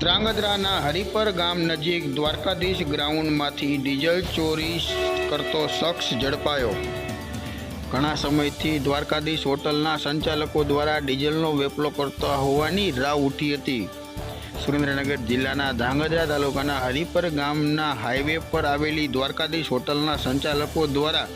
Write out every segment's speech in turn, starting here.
ધ્રાંગધ્રાના હરિપર ગામ નજીક દ્વારકાધીશ ગ્રાઉન્ડમાંથી ડીઝલ ચોરી કરતો શખ્સ ઝડપાયો. ઘણા સમયથી દ્વારકાધીશ હોટલના સંચાલકો દ્વારા ડીઝલનો વેપલો કરતા હોવાની રાવ ઉઠી હતી. સુરેન્દ્રનગર જિલ્લાના ધ્રાંગધ્રા તાલુકાના હરિપર ગામના હાઈવે પર આવેલી દ્વારકાધીશ હોટલના સંચાલકો દ્વારા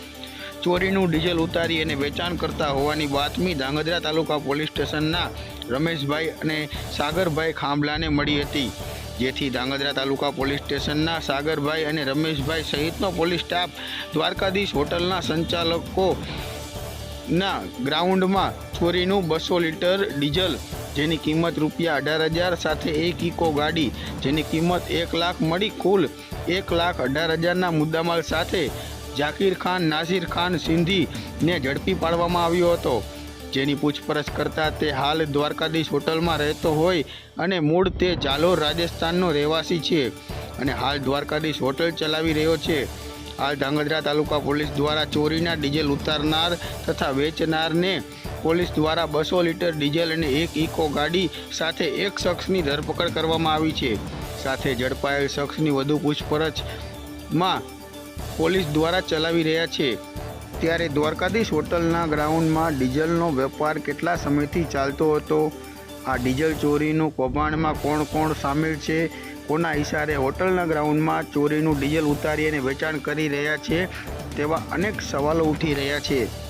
ચોરીનું ડીઝલ ઉતારી અને વેચાણ કરતા હોવાની બાતમી ધાંગધ્રા તાલુકા પોલીસ સ્ટેશનના રમેશભાઈ અને સાગરભાઈ ખાંભલાને મળી હતી. જેથી ધાંગધ્રા તાલુકા પોલીસ સ્ટેશનના સાગરભાઈ અને રમેશભાઈ સહિતનો પોલીસ સ્ટાફ દ્વારકાધીશ હોટલના સંચાલકો ના ગ્રાઉન્ડમાં ચોરીનું બસો લીટર ડીઝલ, જેની કિંમત રૂપિયા અઢાર હજાર સાથે એક ઇકો ગાડી, જેની કિંમત એક લાખ મળી કુલ એક લાખ અઢાર હજારના મુદ્દામાલ સાથે ઝાકીર ખાન નાસિર ખાન સિંધીને ઝડપી પાડવામાં આવ્યો હતો. જેની પૂછપરછ કરતાં તે હાલ દ્વારકાધીશ હોટલમાં રહેતો હોય અને મૂળ તે જાલોર રાજસ્થાનનો રહેવાસી છે અને હાલ દ્વારકાધીશ હોટલ ચલાવી રહ્યો છે. હાલ ધાંગધ્રા તાલુકા પોલીસ દ્વારા ચોરીના ડીઝલ ઉતારનાર તથા વેચનારને પોલીસ દ્વારા બસો લીટર ડીઝલ અને એક ઇકો ગાડી સાથે એક શખ્સની ધરપકડ કરવામાં આવી છે. સાથે ઝડપાયેલ શખ્સની વધુ પૂછપરછમાં પોલીસ દ્વારા ચલાવી રહ્યા છે. ત્યારે દ્વારકાધીશ હોટલના ગ્રાઉન્ડમાં ડીઝલનો વેપાર કેટલા સમયથી ચાલતો હતો? આ ડીઝલ ચોરીનું કૌભાંડમાં કોણ કોણ સામેલ છે? કોના ઇશારે હોટલના ગ્રાઉન્ડમાં ચોરીનું ડીઝલ ઉતારી અને વેચાણ કરી રહ્યા છે તેવા અનેક સવાલો ઉઠી રહ્યા છે.